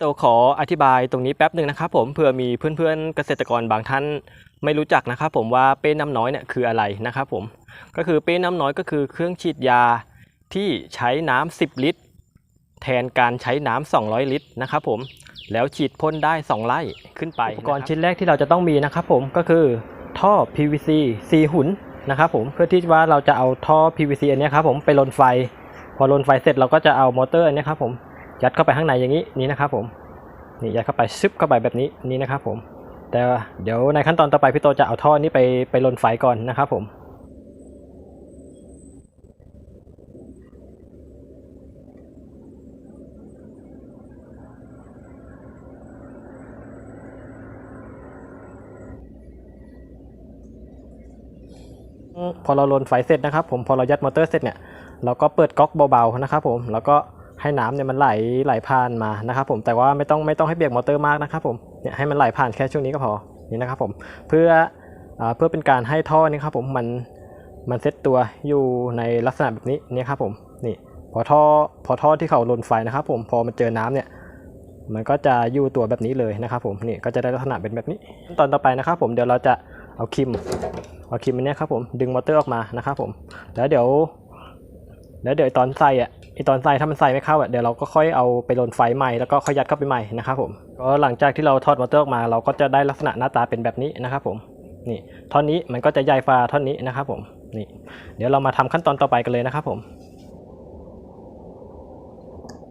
โตขออธิบายตรงนี้แป๊บหนึ่งนะครับผมเผื่อมีเพื่อนๆเกษตรกรบางท่านไม่รู้จักนะครับผมว่าเป้น้ำน้อยเนี่ยคืออะไรนะครับผมก็คือเป้น้ำน้อยก็คือเครื่องฉีดยาที่ใช้น้ำ10 ลิตร แทนการใช้น้ำ200 ลิตรนะครับผมแล้วฉีดพ่นได้ 2 ไร่ขึ้นไปอุปกรณ์ชิ้นแรกที่เราจะต้องมีนะครับผมก็คือท่อ PVC 4 หุ่นนะครับผมเพื่อที่ว่าเราจะเอาท่อ PVC อันนี้ครับผมไปลนไฟ พอลนไฟเสร็จเราก็จะเอามอเตอร์อันนี้ครับผม ยัดเข้าไปข้างในอย่างนี้นี่นะครับผมนี่ยัดเข้าไปซึบเข้าไปแบบนี้นี่นะครับผม แต่เดี๋ยวในขั้นตอนต่อไปพี่โตจะเอาท่อนี้ไปไปลนไฟก่อนนะครับผมพอเราลนไฟเสร็จนะครับผมพอเรายัดมอเตอร์เสร็จเนี่ยเราก็เปิดก๊อกเบาๆนะครับผมแล้วก็ ให้น้ำเนี่ยมันไหลไหลผ่านมานะครับผมแต่ว่าไม่ต้องไม่ต้องให้เบียกมอเตอร์มากนะครับผมเนี่ยให้มันไหลผ่านแค่ช่วงนี้ก็พอนี่นะครับผมเพื่ออเพื่อเป็นการให้ท่อนี่ครับผมมันมันเซตตัวอยู่ในลักษณะแบบนี้นี่ครับผมนี่พอท่อพอท่อที่เขาลนไฟนะครับผมพอมันเจอน้ำเนี่ยมันก็จะอยู่ตัวแบบนี้เลยนะครับผมนี่ก็จะได้ลักษณะเป็นแบบนี้ขั้นตอนต่อไปนะครับผมเดี๋ยวเราจะเอาคิมเอาครีมอันนี้ครับผมดึงมอเตอร์ออกมานะครับผมแล้วเดี๋ยวแล้วเดี๋ยวตอนใส่อะ ไอตอนใส่ถ้ามันใส่ไม่เข้าอะเดี๋ยวเราก็ค่อยเอาไปลนไฟใหม่แล้วก็ค่อยยัดเข้าไปใหม่นะครับผมก็หลังจากที่เราถอดมอเตอร์ออกมา เราก็จะได้ลักษณะหน้าตาเป็นแบบนี้นะครับผมนี่ท่อนนี้มันก็จะใหญ่ฟ้าท่อนนี้นะครับผมนี่เดี๋ยวเรามาทำขั้นตอนต่อไปกันเลยนะครับผม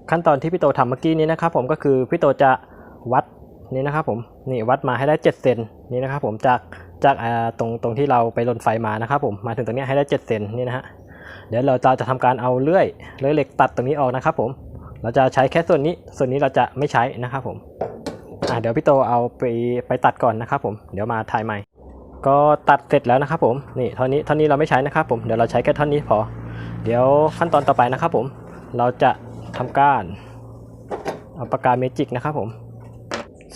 ขั้นตอนที่พี่โตทำเมื่อกี้นี้นะครับผมก็คือพี่โตจะวัดนี่นะครับผมนี่วัดมาให้ได้ 7 เซนนี่นะครับผมจากจากตรงตรงที่เราไปลนไฟมานะครับผมมาถึงตรงนี้ให้ได้ 7 เซนนี่นะฮะ เดี๋ยวเราจะจะทำการเอาเลื่อยเลื่อยเหล็กตัดตรงนี้ออกนะครับ ผม เราจะใช้แค่ส่วนนี้ ส่วนนี้เราจะไม่ใช้นะครับผมอ่าเดี๋ยวพี่โตเอาไปไปตัดก่อนนะครับ ผม เดี๋ยวมาถ่ายใหม่ ก็ตัดเสร็จแล้วนะครับ ผม นี่ท่อนนี้ท่อนนี้เราไม่ใช้นะครับ ผม เดี๋ยวเราใช้แค่ท่อนนี้พอ เดี๋ยวขั้นตอนต่อไปนะครับ ผม เราจะทำการเอาปากกาเมจิกนะครับ ผม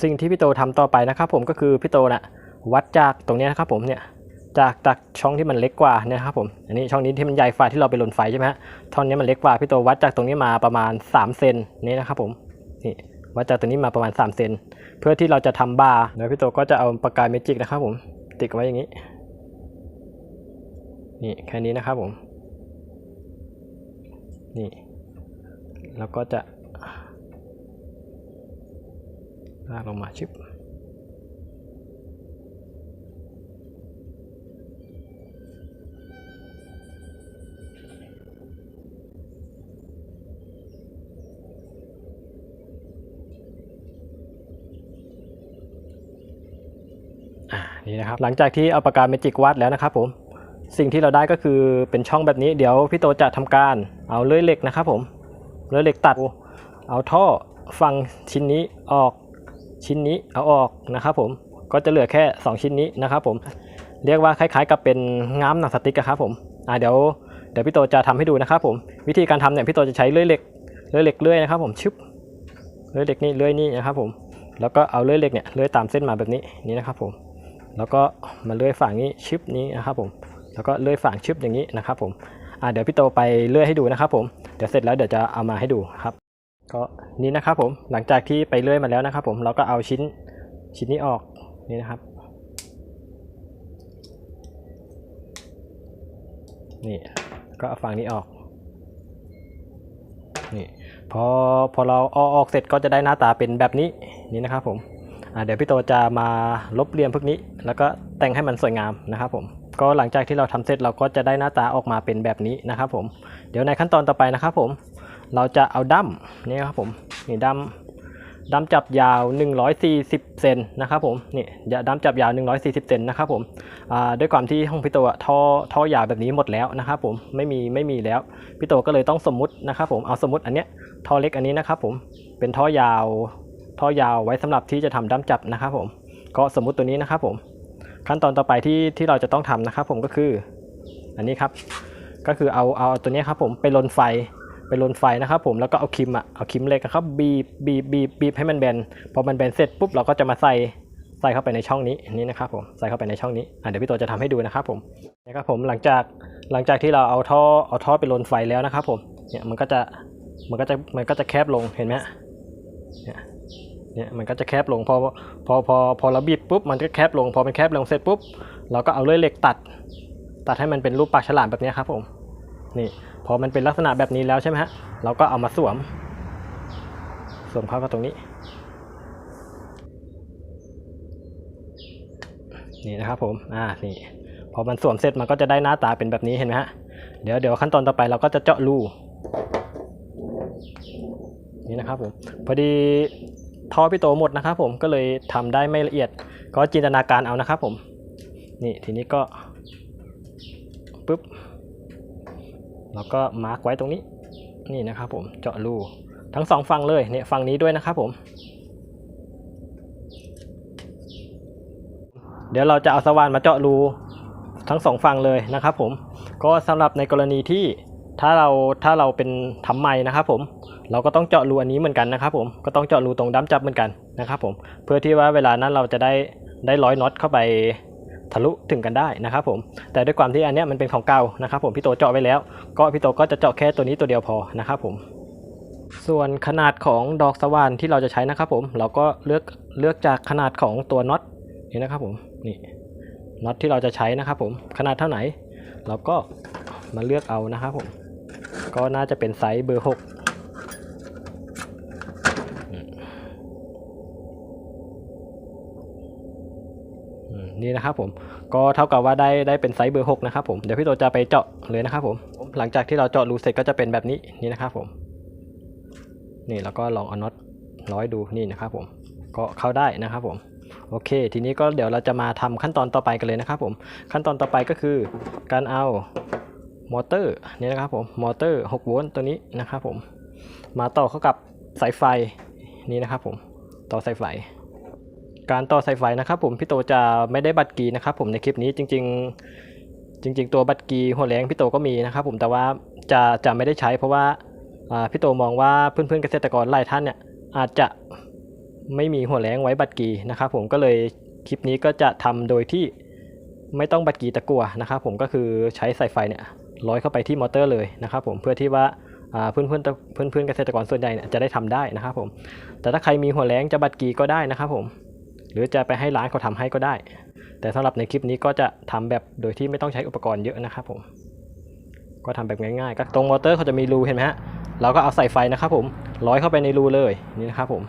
สิ่งที่พี่โตทำต่อไปนะครับ ผมก็คือพี่โตนะ่ะวัดจากตรงนี้นะครับ ผมเนี่ย จากจากช่องที่มันเล็กกว่านี่ยนะครับผมอันนี้ช่องนี้ที่มันใหญ่ฝ่าที่เราไปหล่นไฟใช่ไหมฮะท่อนนี้มันเล็กกว่าพี่โตวัดจากตรงนี้มาประมาณ3เซนนี่นะครับผมนี่วัดจากตรงนี้มาประมาณ3เซนเพื่อที่เราจะทำบาร์เดี๋ยวพี่โตก็จะเอาปากกาเมจิกนะครับผมติดไว้อย่างนี้นี่แค่นี้นะครับผมนี่แล้วก็จะลากลงมาชิบ นี่นะครับหลังจากที่เอาปากกาเมจิกวาดแล้วนะครับผมสิ่งที่เราได้ก็คือเป็นช่องแบบนี้เดี๋ยวพี่โตจะทำการเอาเลื่อยเหล็กนะครับผมเลื่อยเหล็กตัดเอาท่อฝั่งชิ้นนี้ออกชิ้นนี้เอาออกนะครับผมก็จะเหลือแค่ 2 ชิ้นนี้นะครับผมเรียกว่าคล้ายๆ กับเป็นง้ามหนังสติ๊กะครับผมอ่าเดี๋ยวเดี๋ยวพี่โตจะทำให้ดูนะครับผมวิธีการทำเนี่ยพี่โตจะใช้เลื่อยเหล็กเลื่อยเหล็กเลื่อยนะครับผมชึบเลื่อยเหล็กนี่เลื่อยนี่นะครับผมแล้วก็เอาเลื่อยเหล็กเนี่ยเลื่อยตามเส้นมาแบบนี้นี่นะครับผม แล้วก็มาเลื่อยฝั่งนี้ชึบนี้นะครับผม แล้วก็เลื่อยฝั่งชึบอย่างนี้นะครับผมอ่าเดี๋ยวพี่โตไปเลื่อยให้ดูนะครับผมเดี๋ยวเสร็จแล้วเดี๋ยวจะเอามาให้ดูครับ ก็นี่นะครับผมหลังจากที่ไปเลื่อยมาแล้วนะครับผมเราก็เอาชิ้นชิ้นนี้ออกนี่นะครับนี่ก็เอาฝั่งนี้ออกนี่พอพอเราเอาออกเสร็จก็จะได้หน้าตาเป็นแบบนี้นี่นะครับผม เดี๋ยวพี่โตจะมาลบเลียมพวกนี้ แล้วก็แต่งให้มันสวยงามนะครับผมก็หลังจากที่เราทำเสร็จเราก็จะได้หน้าตาออกมาเป็นแบบนี้นะครับผมเดี๋ยวในขั้นตอนต่อไปนะครับผมเราจะเอาดั้มนี่ครับผมนี่ดั้มดั้มจับยาว 140 เซนนะครับผมนี่ดั้มจับยาว 140 เซนนะครับผมด้วยความที่ห้องพี่โตท่อท่อยาวแบบนี้หมดแล้วนะครับผมไม่มีไม่มีแล้วพี่โตก็เลยต้องสมมุตินะครับผมเอาสมมติอันเนี้ยท่อเล็กอันนี้นะครับผมเป็นท่อยาว ท่อยาวไว้สำหรับที่จะทำดั้มจับนะครับผมก็สมมุติตัวนี้นะครับผมขั้นตอนต่อไปที่ที่เราจะต้องทำนะครับผมก็คือ อันนี้ครับก็คือเอาเอาตัวนี้ครับผมไปลนไฟไปลนไฟนะครับผมแล้วก็เอาครีมอะเอาครีมเหล็กอะครับบีบบีบบีบบีบให้มันแบนพอมันแบนเสร็จปุ๊บเราก็จะมาใส่ใส่เข้าไปในช่องนี้นี่นะครับผมใส่เข้าไปในช่องนี้อะเดี๋ยวพี่โตจะทำให้ดูนะครับผมนะครับผมหลังจากหลังจากที่เราเอาท่อเอาท่อไปลนไฟแล้วนะครับผมเนี่ยมันก็จะมันก็จะมันก็จะแคบลงเห็นไหมเนี่ย เนี่ยมันก็จะแคบลงพอพอพอพอเราบีบปุ๊บมันก็แคบลงพอมันแคบลงเสร็จปุ๊บเราก็เอาเลื่อยเหล็กตัด ตัดให้มันเป็นรูปปากฉลามแบบนี้ครับผมนี่พอมันเป็นลักษณะแบบนี้แล้วใช่ไหมฮะเราก็เอามาสวม สวมเข้ากับตรงนี้ นี่นะครับผมอ่านี่พอมันสวมเสร็จมันก็จะได้หน้าตาเป็นแบบนี้เห็นไหมฮะเดี๋ยวเดี๋ยวขั้นตอนต่อไปเราก็จะเจาะรูนี่นะครับผมพอดี ท่อพี่โตหมดนะครับผมก็เลยทำได้ไม่ละเอียด ก็จินตนาการเอานะครับผมนี่ทีนี้ก็ปุ๊บแล้วก็มาร์กไว้ตรงนี้นี่นะครับผมเจาะรูทั้งสองฝั่งเลยเนี่ยฝั่งนี้ด้วยนะครับผม เดี๋ยวเราจะเอาสว่านมาเจาะรูทั้งสองฝั่งเลยนะครับผมก็สำหรับในกรณีที่ ถ้าเราถ้าเราเป็นทำใหม่นะครับผมเราก็ต้องเจาะรูอันนี้เหมือนกันนะครับผมก็ต้องเจาะรูตรงด้ามจับเหมือนกันนะครับผมเพื่อที่ว่าเวลานั้นเราจะได้ได้ร้อยน็อตเข้าไปทะลุถึงกันได้นะครับผมแต่ด้วยความที่อันนี้มันเป็นของเก่านะครับผมพี่โตเจาะไว้แล้ว ก็พี่โตก็จะเจาะแค่ตัวนี้ตัวเดียวพอนะครับผมส่วนขนาดของดอกสว่านที่เราจะใช้นะครับผมเราก็เลือกเลือกจากขนาดของตัวน็อตนี่นะครับผมนี่น็อตที่เราจะใช้นะครับผมขนาดเท่าไหน เราก็มาเลือกเอานะครับผม ก็น่าจะเป็นไซส์เบอร์หกนี่นะครับผมก็เท่ากับว่าได้ได้เป็นไซส์เบอร์หกนะครับผมเดี๋ยวพี่โตจะไปเจาะเลยนะครับผมหลังจากที่เราเจาะรูเสร็จก็จะเป็นแบบนี้นี่นะครับผมนี่แล้วก็ลองเอาน็อตร้อยดูนี่นะครับผมก็เข้าได้นะครับผมโอเค ทีนี้ก็เดี๋ยวเราจะมาทำขั้นตอนต่อไปกันเลยนะครับผมขั้นตอนต่อไปก็คือการเอา มอเตอร์นี่นะครับผมมอเตอร์6โวลต์ตัวนี้นะครับผมมาต่อเข้ากับสายไฟนี่นะครับผมต่อสายไฟ การต่อสายไฟนะครับผมพี่โตจะไม่ได้บัตรกีนะครับผมในคลิปนี้จริง ๆ จริง ๆ ตัวบัตรกีหัวแรงพี่โตก็มีนะครับผมแต่ว่าจะจะไม่ได้ใช้เพราะว่าพี่โตมองว่าเพื่อนๆเกษตรกรหลายท่านเนี่ยอาจจะไม่มีหัวแรงไว้บัตรกีนะครับผมก็เลยคลิปนี้ก็จะทำโดยที่ไม่ต้องบัตรกีตะกัวนะครับผมก็คือใช้สายไฟเนี่ย ร้อยเข้าไปที่มอเตอร์เลยนะครับผมเพื่อที่ว่าอ่าเพื่อนๆเพื่อนเพื่อนเกษตรกรส่วนใหญ่เนี่ยจะได้ทำได้นะครับผมแต่ถ้าใครมีหัวแรงจะบัตรกีก็ได้นะครับผมหรือจะไปให้ร้านเขาทำให้ก็ได้ แต่สำหรับในคลิปนี้ก็จะทำแบบโดยที่ไม่ต้องใช้อุปกรณ์เยอะนะครับผมก็ทำแบบง่ายๆก็ตรงมอเตอร์เขาจะมีรูเห็นไหมฮะเราก็เอาใส่ไฟนะครับผมร้อยเข้าไปในรูเลยนี่นะครับผม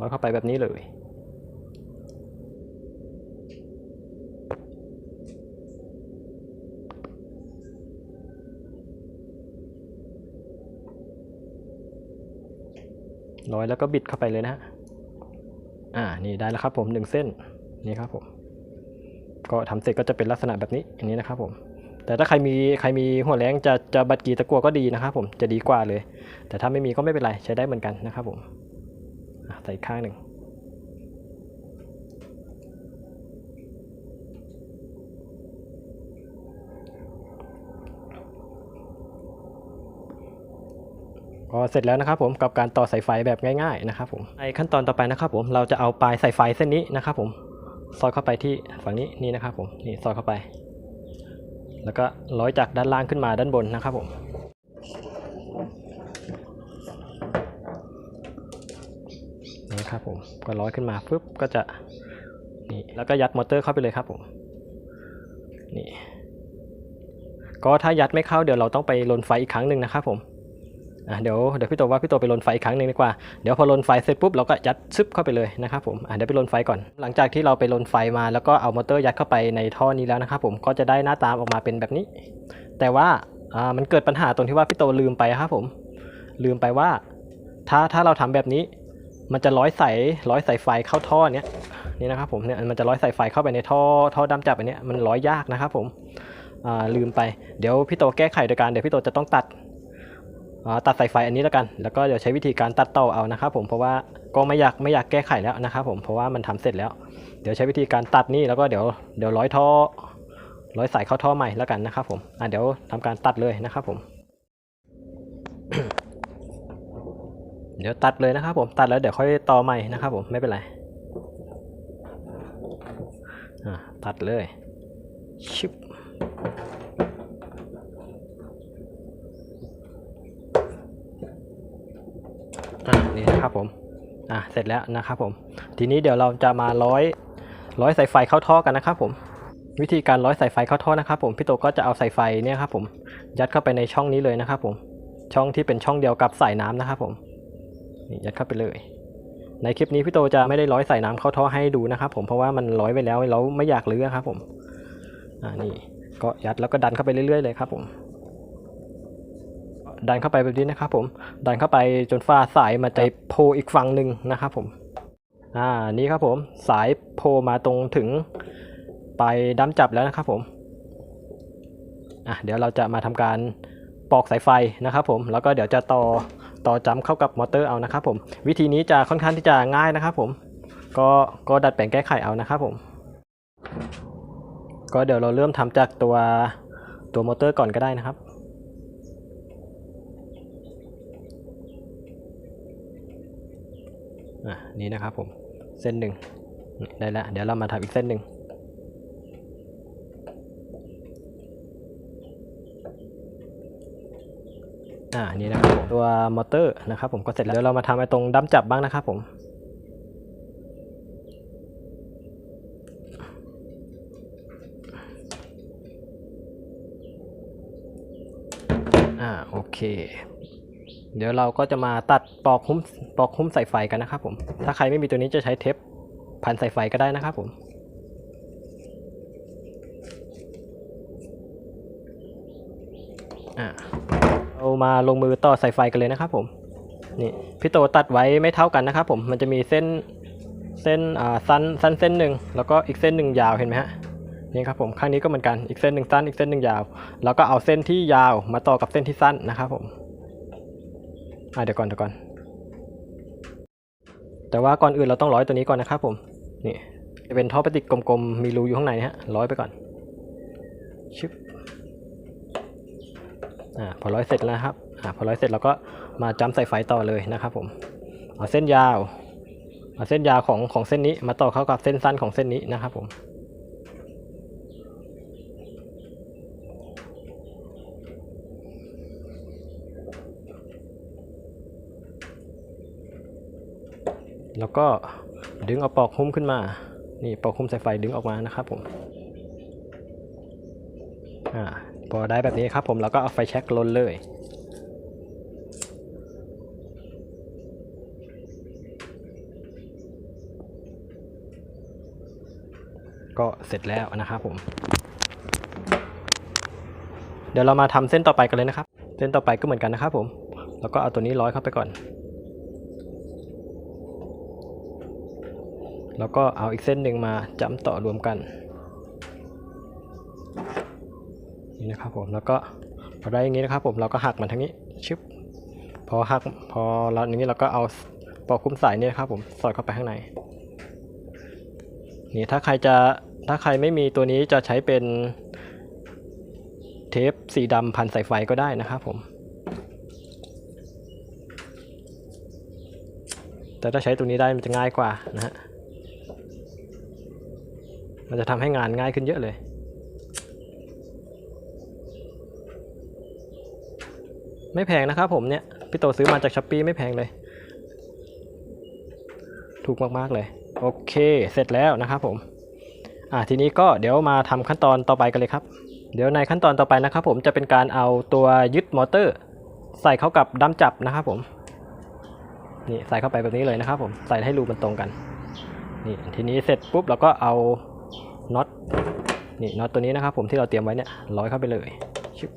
ร้อยเข้าไปแบบนี้เลย ร้อยแล้วก็บิดเข้าไปเลยนะฮะอ่านี่ได้แล้วครับผมหนึ่งเส้นนี่ครับผมก็ทำเสร็จก็จะเป็นลักษณะแบบนี้อย่างนี้นะครับผม แต่ถ้าใครมีใครมีหัวแรงจะจะบัดกีตะกัวก็ดีนะครับผมจะดีกว่าเลย แต่ถ้าไม่มีก็ไม่เป็นไรใช้ได้เหมือนกันนะครับผมใส่ข้างหนึ่ง ก็เสร็จแล้วนะครับผมกับการต่อสายไฟแบบง่ายๆนะครับผมในขั้นตอนต่อไปนะครับผมเราจะเอาปลายสายไฟเส้นนี้นะครับผมสอดเข้าไปที่ฝั่งนี้นี่นะครับผมนี่สอดเข้าไป แล้วก็ร้อยจากด้านล่างขึ้นมาด้านบนนะครับผมนี่ครับผมก็ร้อยขึ้นมาปุ๊บก็จะนี่แล้วก็ยัดมอเตอร์เข้าไปเลยครับผมนี่ก็ถ้ายัดไม่เข้าเดี๋ยวเราต้องไปลนไฟอีกครั้งหนึ่งนะครับผม อะเดี๋ยวเดี๋ยวพี่โตว่าพี่โตไปลนไฟอีกครั้งหนึ่งดีกว่า เดี๋ยวพอลนไฟเสร็จปุ๊บเราก็ยัดซึบเข้าไปเลยนะครับผมอะเดี๋ยวไปลนไฟก่อน หลังจากที่เราไปลนไฟมาแล้วก็เอามอเตอร์ยัดเข้าไปในท่อนี้แล้วนะครับผมก็จะได้หน้าตาออกมาเป็นแบบนี้ แต่ว่าอ่ามันเกิดปัญหาตรงที่ว่าพี่โตลืมไปครับผมลืมไปว่า ถ้าถ้าเราทำแบบนี้ มันจะร้อยสายร้อยสายไฟเข้าท่อเนี้ยนี่นะครับผมเนี่ยมันจะร้อยสายไฟเข้าไปในท่อท่อดำจับอันเนี้ยมันร้อยยากนะครับผมอ่าลืมไปเดี๋ยวพี่โตแก้ไขโดยการเดี๋ยวพี่โตจะต้องตัด ตัดสายไฟอันนี้แล้วกัน แล้วก็เดี๋ยวใช้วิธีการตัดต่อเอานะครับผมเพราะว่าก็ไม่อยากไม่อยากแก้ไขแล้วนะครับผมเพราะว่ามันทำเสร็จแล้ว เดี๋ยวใช้วิธีการตัดนี่แล้วก็เดี๋ยวเดี๋ยวร้อยท่อร้อยสายเข้าท่อใหม่แล้วกันนะครับผมอ่าเดี๋ยวทำการตัดเลยนะครับผม เดี๋ยวตัดเลยนะครับผมตัดแล้วเดี๋ยวค่อยต่อใหม่นะครับผมไม่เป็นไรอ่าตัดเลยชิบ อะนี่นะครับผมอะเสร็จแล้วนะครับผม ทีนี้เดี๋ยวเราจะมาร้อยร้อยสายไฟเข้าท่อกันนะครับผมวิธีการร้อยสายไฟเข้าท่อนะครับผมพี่โตก็จะเอาสายไฟเนี่ยครับผมยัดเข้าไปในช่องนี้เลยนะครับผมช่องที่เป็นช่องเดียวกับสายน้ำนะครับผมนี่ยัดเข้าไปเลย ในคลิปนี้พี่โตจะไม่ได้ร้อยสายน้ำเข้าท่อให้ดูนะครับผมเพราะว่ามันร้อยไปแล้วเราไม่อยากเลื้อครับผมอ่านี่ก็ยัดแล้วก็ดันเข้าไปเรื่อยๆเลยครับผม ดันเข้าไปแบบนี้นะครับผมดันเข้าไปจนฟ้าสายมาใจโพอีกฝั่งหนึ่งนะครับผมอ่านี่ครับผมสายโพมาตรงถึงไปดั้มจับแล้วนะครับผมอะเดี๋ยวเราจะมาทำการปอกสายไฟนะครับผมแล้วก็เดี๋ยวจะต่อต่อจำเข้ากับมอเตอร์เอานะครับผมวิธีนี้จะค่อนข้างที่จะง่ายนะครับผมก็ก็ดัดแปลงแก้ไขเอานะครับผมก็เดี๋ยวเราเริ่มทำจากตัวตัวมอเตอร์ก่อนก็ได้นะครับ อะนี่นะครับผมเส้นหนึ่งได้แล้วเดี๋ยวเรามาทำอีกเส้นหนึ่งอ่านี่นะครับผมตัวมอเตอร์นะครับผมก็เสร็จแล้วเดี๋ยวเรามาทำไอ้ตรงดั้มจับบ้างนะครับผมอ่าโอเค เดี๋ยวเราก็จะมาตัดปอกหุ้มปอกหุ้มสายไฟกันนะครับผม ถ้าใครไม่มีตัวนี้จะใช้เทปพันสายไฟก็ได้นะครับผมอ่าเรามาลงมือต่อสายไฟกันเลยนะครับผม นี่พี่โตตัดไว้ไม่เท่ากันนะครับผม มันจะมีเส้นเส้นอ่าสั้นสั้นเส้นหนึ่งแล้วก็อีกเส้นหนึ่งยาวเห็นไหมฮะนี่ครับผมข้างนี้ก็เหมือนกันอีกเส้นหนึ่งสั้นอีกเส้นหนึ่งยาว แล้วก็เอาเส้นที่ยาวมาต่อกับเส้นที่สั้นนะครับผม อะเดี๋ยวก่อนเดี๋ยวก่อน แต่ว่าก่อนอื่นเราต้องร้อยตัวนี้ก่อนนะครับผมนี่จะเป็นท่อพลาสติกกลมๆมีรูอยู่ข้างในฮะร้อยไปก่อนชึบอ่าพอร้อยเสร็จแล้วนะครับอ่าพอร้อยเสร็จเราก็มาจ้ำใส่ไฟต่อเลยนะครับผมเอาเส้นยาวเอาเส้นยาวของของเส้นนี้มาต่อเข้ากับเส้นสั้นของเส้นนี้นะครับผม แล้วก็ดึงเอาปลอกหุ้มขึ้นมา นี่ปลอกหุ้มสายไฟดึงออกมานะครับผมอ่าพอได้แบบนี้ครับผมเราก็เอาไฟแช็กลนเลยก็เสร็จแล้วนะครับผม เดี๋ยวเรามาทำเส้นต่อไปกันเลยนะครับ เส้นต่อไปก็เหมือนกันนะครับผม แล้วก็เอาตัวนี้ร้อยเข้าไปก่อน แล้วก็เอาอีกเส้นหนึ่งมาจ้ำต่อรวมกันนี่นะครับผมแล้วก็พอได้อย่างนี้นะครับผมเราก็หักมันทั้งนี้ชึบพอหักพอเราอย่างนี้เราก็เอาปอกคุ้มสายนี่นะครับผมสอดเข้าไปข้างในนี่ถ้าใครจะถ้าใครไม่มีตัวนี้จะใช้เป็นเทปสีดำพันสายไฟก็ได้นะครับผม แต่ถ้าใช้ตัวนี้ได้มันจะง่ายกว่านะฮะ มันจะทำให้งานง่ายขึ้นเยอะเลย ไม่แพงนะครับผมเนี่ย พี่โตซื้อมาจากช้อปปีไม่แพงเลย ถูกมากๆเลย โอเค เสร็จแล้วนะครับผม อ่าทีนี้ก็เดี๋ยวมาทำขั้นตอนต่อไปกันเลยครับ เดี๋ยวในขั้นตอนต่อไปนะครับผมจะเป็นการเอาตัวยึดมอเตอร์ ใส่เข้ากับดั้มจับนะครับผมนี่ใส่เข้าไปแบบนี้เลยนะครับผมใส่ให้รูมันตรงกันนี่ทีนี้เสร็จปุ๊บเราก็เอา น็อตนี่น็อตตัวนี้นะครับผมที่เราเตรียมไว้เนี่ยร้อยเข้าไปเลยชึบ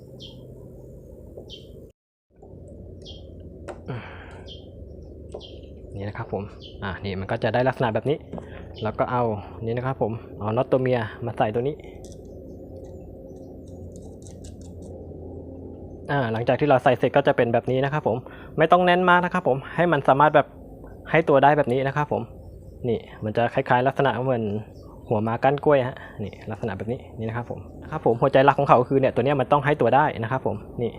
นี่นะครับผมอ่านี่มันก็จะได้ลักษณะแบบนี้ แล้วก็เอานี่นะครับผมเอาน็อตตัวเมียมาใส่ตัวนี้อ่าหลังจากที่เราใส่เสร็จก็จะเป็นแบบนี้นะครับผมไม่ต้องแน่นมากนะครับผมให้มันสามารถแบบให้ตัวได้แบบนี้นะครับผมนี่มันจะคล้ายๆ ลักษณะเหมือน หัวมาก้านกล้วยฮะนี่ลักษณะแบบนี้นี่นะครับผมนะครับผมหัวใจหลักของเขาคือเนี่ยตัวนี้มันต้องให้ตัวได้นะครับผมนี่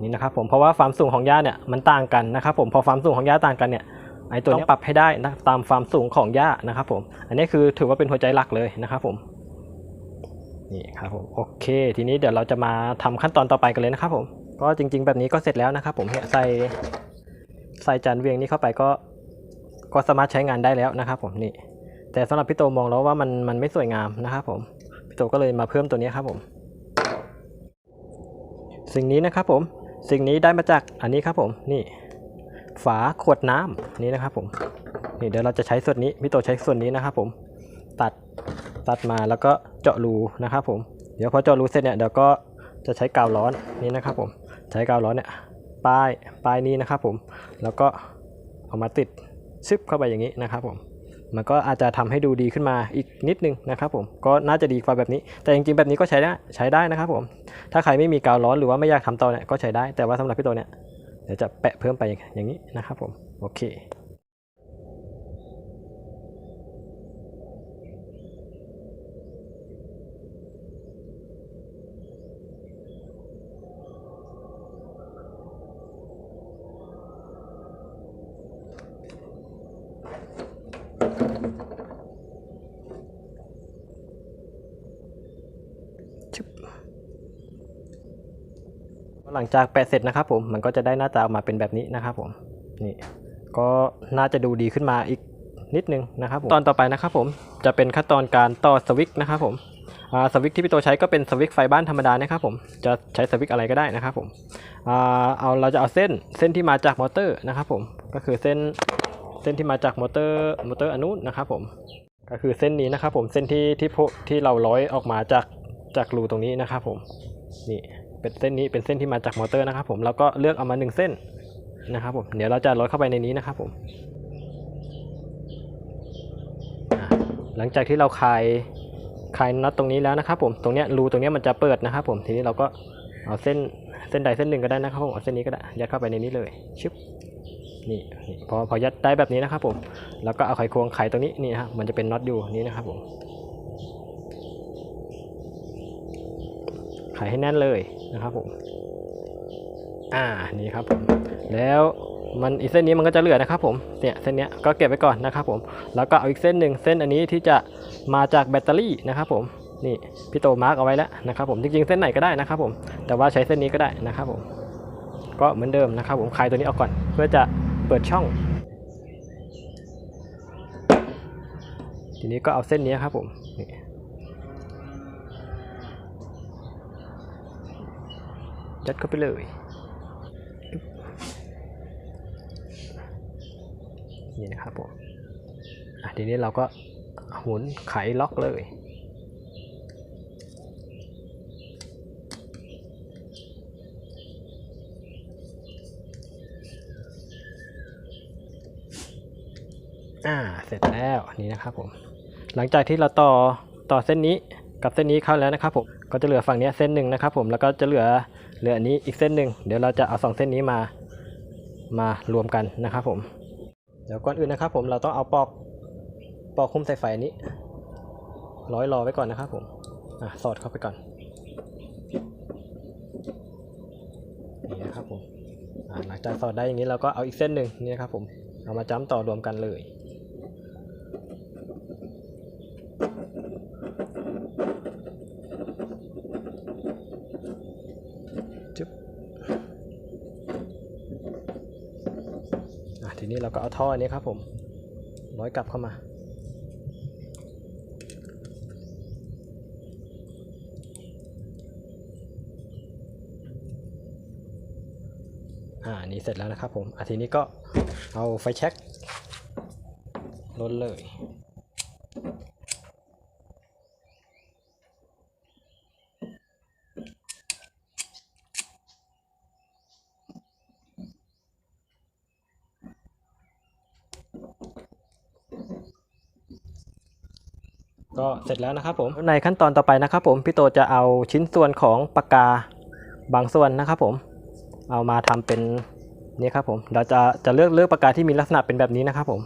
นี่นะครับผมเพราะว่าความสูงของหญ้าเนี่ยมันต่างกันนะครับผมพอความสูงของหญ้าต่างกันเนี่ยไอตัวนี้ปรับให้ได้นะตามความสูงของหญ้านะครับผมอันนี้คือถือว่าเป็นหัวใจหลักเลยนะครับผมนี่ครับผมโอเค ทีนี้เดี๋ยวเราจะมาทำขั้นตอนต่อไปกันเลยนะครับผมก็จริง ๆ แบบนี้ก็เสร็จแล้วนะครับผมเนี่ยใส่ใส่จานเวียงนี้เข้าไปก็ก็สามารถใช้งานได้แล้วนะครับผมนี่ แต่สำหรับพี่โตมองแล้วว่ามันมันไม่สวยงามนะครับผมพี่โตก็เลยมาเพิ่มตัวนี้ครับผม สิ่งนี้นะครับผมสิ่งนี้ได้มาจากอันนี้ครับผมนี่ ฝาขวดน้ำนี่นะครับผมนี่เดี๋ยวเราจะใช้ส่วนนี้พี่โตใช้ส่วนนี้นะครับผมตัดตัดมาแล้วก็เจาะรูนะครับผมเดี๋ยวพอเจาะรูเสร็จเนี่ยเดี๋ยวก็จะใช้กาวร้อนนี่นะครับผมใช้กาวร้อนเนี่ยป้ายป้ายนี้นะครับผมแล้วก็เอามาติดซึบเข้าไปอย่างนี้นะครับผม มันก็อาจจะทำให้ดูดีขึ้นมาอีกนิดนึงนะครับผมก็น่าจะดีกว่าแบบนี้ แต่จริงๆแบบนี้ก็ใช้ได้ใช้ได้นะครับผมถ้าใครไม่มีกาวร้อนหรือว่าไม่อยากทำต่อเนี่ยก็ใช้ได้แต่ว่าสำหรับพี่โตเนี่ยเดี๋ยวจะแปะเพิ่มไปอย่างนี้นะครับผมโอเค หลังจากแปะเสร็จนะครับผมมันก็จะได้หน้าตาออกมาเป็นแบบนี้นะครับผมนี่ก็น่าจะดูดีขึ้นมาอีกนิดนึงนะครับผมตอนต่อไปนะครับผมจะเป็นขั้นตอนการต่อสวิตช์นะครับผมสวิตช์ที่พี่โตใช้ก็เป็นสวิตช์ไฟบ้านธรรมดานะครับผมจะใช้สวิตช์อะไรก็ได้นะครับผมเอาเราจะเอาเส้นเส้นที่มาจากมอเตอร์นะครับผมก็คือเส้นเส้นที่มาจากมอเตอร์มอเตอร์อนุนะครับผมก็คือเส้นนี้นะครับผมเส้นที่ที่ที่เราร้อยออกมาจากจากรูตรงนี้นะครับผมนี่ เป็นเส้นนี้เป็นเส้นที่มาจากมอเตอร์นะครับผมแล้วก็เลือกเอามาหนึ่งเส้นนะครับผมเดี๋ยวเราจะร้อยเข้าไปในนี้นะครับผมหลังจากที่เราคลายคลายน็อตตรงนี้แล้วนะครับผมตรงเนี้ยรูตรงเนี้ยมันจะเปิดนะครับผมทีนี้เราก็เอาเส้นเส้นใดเส้นหนึ่งก็ได้นะครับผมเอาเส้นนี้ก็ได้ยัดเข้าไปในนี้เลยชึบนี่พอพอยัดได้แบบนี้นะครับผมแล้วก็เอาไขควงไขตรงนี้นี่นะมันจะเป็นน็อตอยู่นี่นะครับผม ไขให้แน่นเลยนะครับผมอ่านี่ครับผมแล้วมันอีกเส้นนี้มันก็จะเหลือนะครับผมเนี่ยเส้นเนี้ยก็เก็บไว้ก่อนนะครับผมแล้วก็เอาอีกเส้นหนึ่งเส้นอันนี้ที่จะมาจากแบตเตอรี่นะครับผมนี่พี่โตมาร์กเอาไว้แล้วนะครับผมจริงๆเส้นไหนก็ได้นะครับผมแต่ว่าใช้เส้นนี้ก็ได้นะครับผมก็เหมือนเดิมนะครับผมคลายตัวนี้ออกก่อนเพื่อจะเปิดช่อง ทีนี้ก็เอาเส้นนี้ครับผมนี่ ยัดเข้าไปเลย นี่นะครับผมทีนี้เราก็หมุนไขล็อกเลยอ่าเสร็จแล้วนี่นะครับผม หลังจากที่เราต่อต่อเส้นนี้กับเส้นนี้เข้าแล้วนะครับผม ก็จะเหลือฝั่งนี้เส้นหนึ่งนะครับผมแล้วก็จะเหลือเหลืออันนี้อีกเส้นหนึ่งเดี๋ยวเราจะเอาสองเส้นนี้มามารวมกันนะครับผมเดี๋ยวก่อนอื่นนะครับผมเราต้องเอาปอกปอกคุ้มสายไฟนี้ ร้อยรอไว้ก่อนนะครับผมอะสอดเข้าไปก่อนนี่นะครับผมหลังจากสอดได้อย่างนี้เราก็เอาอีกเส้นหนึ่งนี่นะครับผมเอามาจ้ำต่อรวมกันเลย จึ๊บ ราก็เอาท่ออันนี้ครับผมร้อยกลับเข้ามา อ่านี่เสร็จแล้วนะครับผมอะทีนี้ก็เอาไฟแช็กลดเลย ก็ เสร็จแล้วนะครับผมในขั้นตอนต่อไปนะครับผมพี่โตจะเอาชิ้นส่วนของปากกาบางส่วนนะครับผมเอามาทำเป็นนี่ครับผมเราจะจะเลือกเลือกปากกาที่มีลักษณะเป็นแบบนี้นะครับผม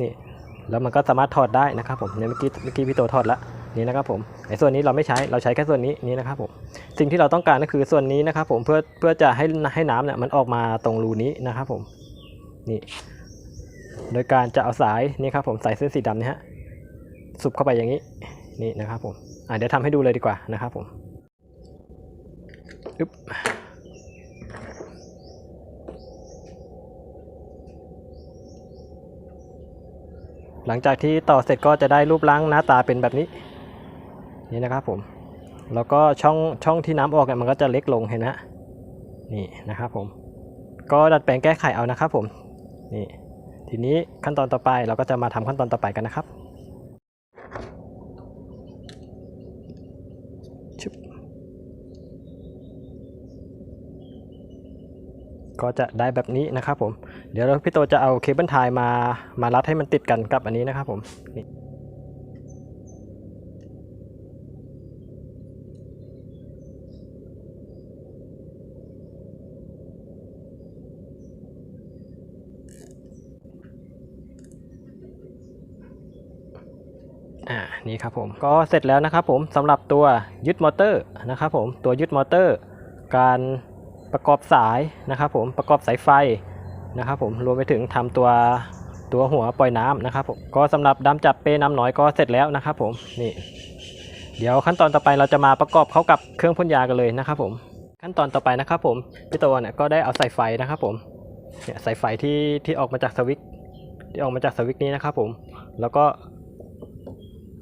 นี่แล้วมันก็สามารถถอดได้นะครับผมเนี่ยเมื่อกี้เมื่อกี้พี่โตถอดละนี่นะครับผมไอ้ส่วนนี้เราไม่ใช้เราใช้แค่ส่วนนี้นี่นะครับผมสิ่งที่เราต้องการก็คือส่วนนี้นะครับผมเพื่อเพื่อจะให้ให้น้ำเนี่ยมันออกมาตรงรูนี้นะครับผมนี่โดยการจะเอาสายนี่ครับผมสายเส้นสีดำนี่ฮะสุบเข้าไปอย่างนี้ นี่นะครับผมเดี๋ยวทำให้ดูเลยดีกว่านะครับผมอึ๊บหลังจากที่ต่อเสร็จก็จะได้รูปร่างหน้าตาเป็นแบบนี้ นี่นะครับผม แล้วก็ช่องช่องที่น้ำออกเนี่ยมันก็จะเล็กลงเห็นไหมนี่นะครับผม ก็ดัดแปลงแก้ไขเอานะครับผม นี่ ทีนี้ขั้นตอนต่อไปเราก็จะมาทำขั้นตอนต่อไปกันนะครับ ก็จะได้แบบนี้นะครับผม เดี๋ยวพี่โตจะเอาเคเบิลไทยมามารัดให้มันติดกันกับอันนี้นะครับผมนี่อ่านี่ครับผมก็เสร็จแล้วนะครับผมสำหรับตัวยึดมอเตอร์นะครับผมตัวยึดมอเตอร์ การ ประกอบสายนะครับผมประกอบสายไฟนะครับผมรวมไปถึงทำตัวตัวหัวปล่อยน้ำนะครับผมก็สำหรับดำจับเป้น้ำน้อยก็เสร็จแล้วนะครับผมนี่เดี๋ยวขั้นตอนต่อไปเราจะมาประกอบเข้ากับเครื่องพ่นยากันเลยนะครับผมขั้นตอนต่อไปนะครับผมพี่โตเนี่ยก็ได้เอาสายไฟนะครับผมเนี่ยสายไฟที่ที่ออกมาจากสวิตที่ออกมาจากสวิตนี้นะครับผมแล้วก็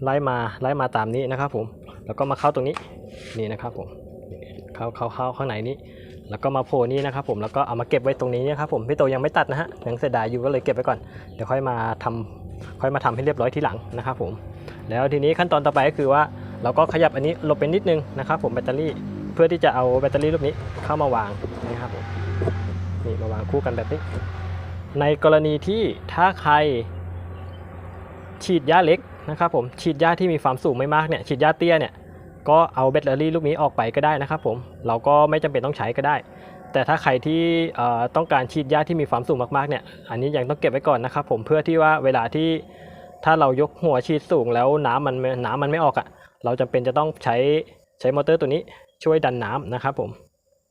ไล่มาไล่มาตามนี้นะครับผมแล้วก็มาเข้าตรงนี้นี่นะครับผมเข้าเข้าเข้าข้างในนี้ แล้วก็มาโผล่นี่นะครับผมแล้วก็เอามาเก็บไว้ตรงนี้นะครับผมพี่โตยังไม่ตัดนะฮะยังเสียดายอยู่ก็เลยเก็บไว้ก่อนเดี๋ยวค่อยมาทำค่อยมาทำให้เรียบร้อยทีหลังนะครับผมแล้วทีนี้ขั้นตอนต่อไปก็คือว่าเราก็ขยับอันนี้หลบไปนิดนึงนะครับผมแบตเตอรี่เพื่อที่จะเอาแบตเตอรี่รูปนี้เข้ามาวางนะครับผมนี่มาวางคู่กันแบบนี้ในกรณีที่ถ้าใครฉีดหญ้าเล็กนะครับผมฉีดหญ้าที่มีความสูงไม่มากเนี่ยฉีดหญ้าเตี้ยเนี่ย ก็เอาแบตเตอรี่ลูกนี้ออกไปก็ได้นะครับผมเราก็ไม่จำเป็นต้องใช้ก็ได้ แต่ถ้าใครที่ต้องการฉีดหญ้าที่มีความสูงมากๆเนี่ยอันนี้ยังต้องเก็บไว้ก่อนนะครับผมเพื่อที่ว่าเวลาที่ถ้าเรายกหัวฉีดสูงแล้วน้ำมันน้ำมันไม่ออกอะ่ะเราจำเป็นจะต้องใช้ใช้มอเตอร์ตัวนี้ช่วยดันน้ำนะครับผม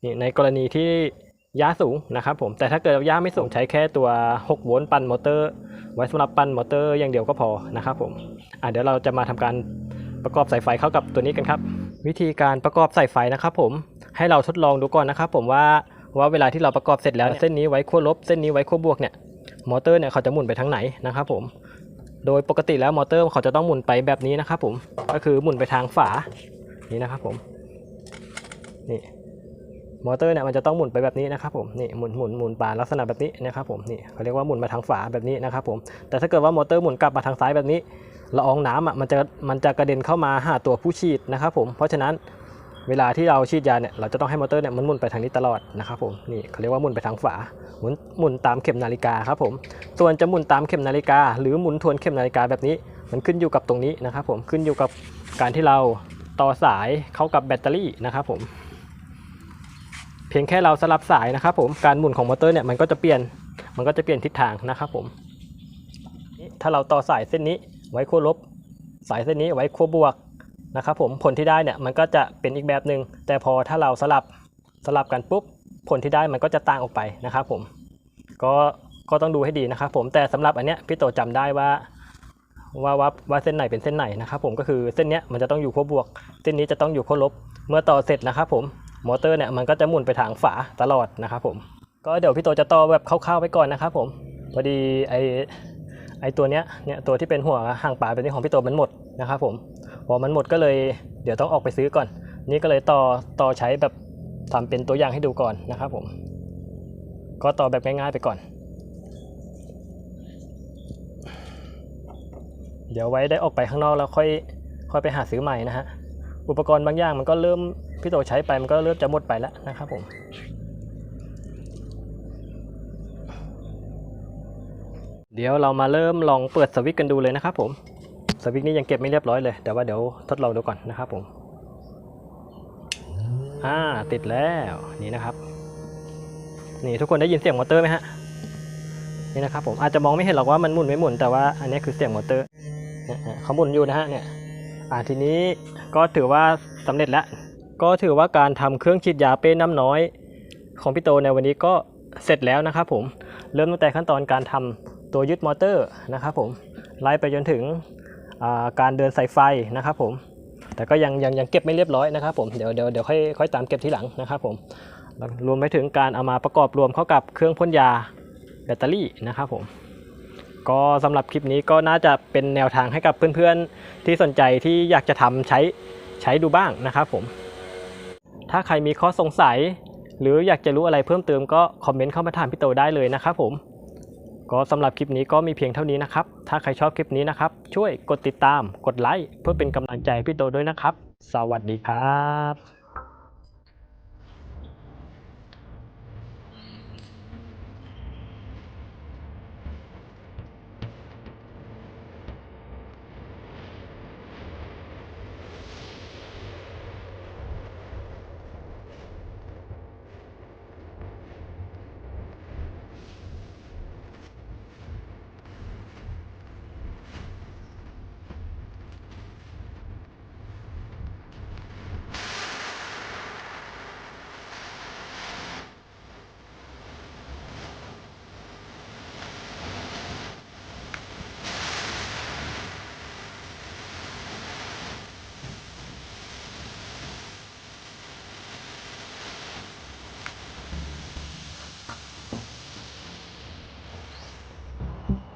นี่ในกรณีที่หญ้าสูงนะครับผมแต่ถ้าเกิดหญ้าไม่สูงใช้แค่ตัว 6 โวลต์ปั่นมอเตอร์ ไว้สำหรับปั่นมอเตอร์อย่างเดียวก็พอนะครับผมอะเดี๋ยวเราจะมาทำการ ประกอบสายไฟเข้ากับตัวนี้กันครับ วิธีการประกอบสายไฟนะครับผมให้เราทดลองดูก่อนนะครับผมว่าว่าเวลาที่เราประกอบเสร็จแล้วเส้นนี้ไว้ขั้วลบเส้นนี้ไว้ขั้วบวกเนี่ยมอเตอร์เนี่ยเขาจะหมุนไปทางไหนนะครับผมโดยปกติแล้วมอเตอร์เขาจะต้องหมุนไปแบบนี้นะครับผมก็คือหมุนไปทางฝานี่นะครับผมนี่มอเตอร์เนี่ยมันจะต้องหมุนไปแบบนี้นะครับผมนี่หมุนหมุนหมุนปาลักษณะแบบนี้นะครับผมนี่เขาเรียกว่าหมุนมาทางฝาแบบนี้นะครับผมแต่ถ้าเกิดว่ามอเตอร์หมุนกลับมาทางซ้ายแบบนี้ ละอองน้ำอะมันจะมันจะกระเด็นเข้ามาหาตัวผู้ฉีดนะครับผมเพราะฉะนั้นเวลาที่เราฉีดยาเนี่ยเราจะต้องให้มอเตอร์เนี่ยมันหมุนไปทางนี้ตลอดนะครับผมนี่เขาเรียกว่าหมุนไปทางฝาหมุนหมุนตามเข็มนาฬิกาครับผมส่วนจะหมุนตามเข็มนาฬิกา หรือหมุนทวนเข็มนาฬิกาแบบนี้ มันขึ้นอยู่กับตรงนี้นะครับผมขึ้นอยู่กับการที่เราต่อสายเข้ากับแบตเตอรี่นะครับผมเพียงแค่เราสลับสายนะครับผมการหมุนของมอเตอร์เนี่ยมันก็จะเปลี่ยนมันก็จะเปลี่ยนทิศทางนะครับผมนี่ถ้าเราต่อสายเส้นนี้ ไว้ขั้วลบ สายเส้นนี้ไว้ขั้วบวกนะครับผมผลที่ได้เนี่ยมันก็จะเป็นอีกแบบหนึ่งแต่พอถ้าเราสลับสลับกันปุ๊บผลที่ได้มันก็จะต่างออกไปนะครับผมก็ก็ต้องดูให้ดีนะครับผมแต่สำหรับอันเนี้ยพี่โตจำได้ว่าว่าว่าว่าเส้นไหนเป็นเส้นไหนนะครับผมก็คือเส้นเนี้ยมันจะต้องอยู่ขั้วบวก เส้นนี้จะต้องอยู่ขั้วลบ เมื่อต่อเสร็จนะครับผมมอเตอร์เนี่ยมันก็จะหมุนไปทางฝาตลอดนะครับผมก็เดี๋ยวพี่โตจะต่อแบบคร่าวๆไปก่อนนะครับผมพอดีไอ ไอตัวเนี้ยเนี่ยตัวที่เป็นหัวห่างปลาเป็นนี้ของพี่โตมันหมดนะครับผมพอมันหมดก็เลยเดี๋ยวต้องออกไปซื้อก่อน นี่ก็เลยต่อต่อใช้แบบทำเป็นตัวอย่างให้ดูก่อนนะครับผม ก็ต่อแบบง่ายๆไปก่อน เดี๋ยวไว้ได้ออกไปข้างนอกแล้วค่อยค่อยไปหาซื้อใหม่นะฮะอุปกรณ์บางอย่างมันก็เริ่มพี่โตใช้ไปมันก็เริ่มจะหมดไปแล้วนะครับผม เดี๋ยวเรามาเริ่มลองเปิดสวิตช์กันดูเลยนะครับผมสวิตช์นี้ยังเก็บไม่เรียบร้อยเลย แต่ว่าเดี๋ยวทดลองดูก่อนนะครับผมอ่าติดแล้วนี่นะครับ นี่ทุกคนได้ยินเสียงมอเตอร์ไหมฮะนี่นะครับผมอาจจะมองไม่เห็นหรอกว่ามันหมุนไม่หมุนแต่ว่าอันนี้คือเสียงมอเตอร์เนี่ยเขาหมุนอยู่นะฮะเนี่ยอ่าทีนี้ก็ถือว่าสำเร็จแล้ว ก็ถือว่าการทำเครื่องฉีดยาเป้น้ำน้อย ของพี่โตในวันนี้ก็เสร็จแล้วนะครับผมเริ่มตั้งแต่ขั้นตอนการทำ ตัวยึดมอเตอร์นะครับผมไล่ไปจนถึงการเดินสายไฟนะครับผมแต่ก็ยังยังยังเก็บไม่เรียบร้อยนะครับผมเดี๋ยวเดี๋ยวเดี๋ยวค่อยค่อยตามเก็บทีหลังนะครับผมรวมไปถึงการเอามาประกอบรวมเข้ากับเครื่องพ่นยาแบตเตอรี่นะครับผมก็สำหรับคลิปนี้ก็น่าจะเป็นแนวทางให้กับเพื่อนๆ ที่สนใจที่อยากจะทำใช้ใช้ดูบ้างนะครับผม ถ้าใครมีข้อสงสัย หรืออยากจะรู้อะไรเพิ่มเติมก็คอมเมนต์เข้ามาถามพี่โตได้เลยนะครับผม ก็สำหรับคลิปนี้ก็มีเพียงเท่านี้นะครับ ถ้าใครชอบคลิปนี้นะครับ ช่วยกดติดตาม กดไลค์ เพื่อเป็นกำลังใจพี่โตด้วยนะครับ สวัสดีครับ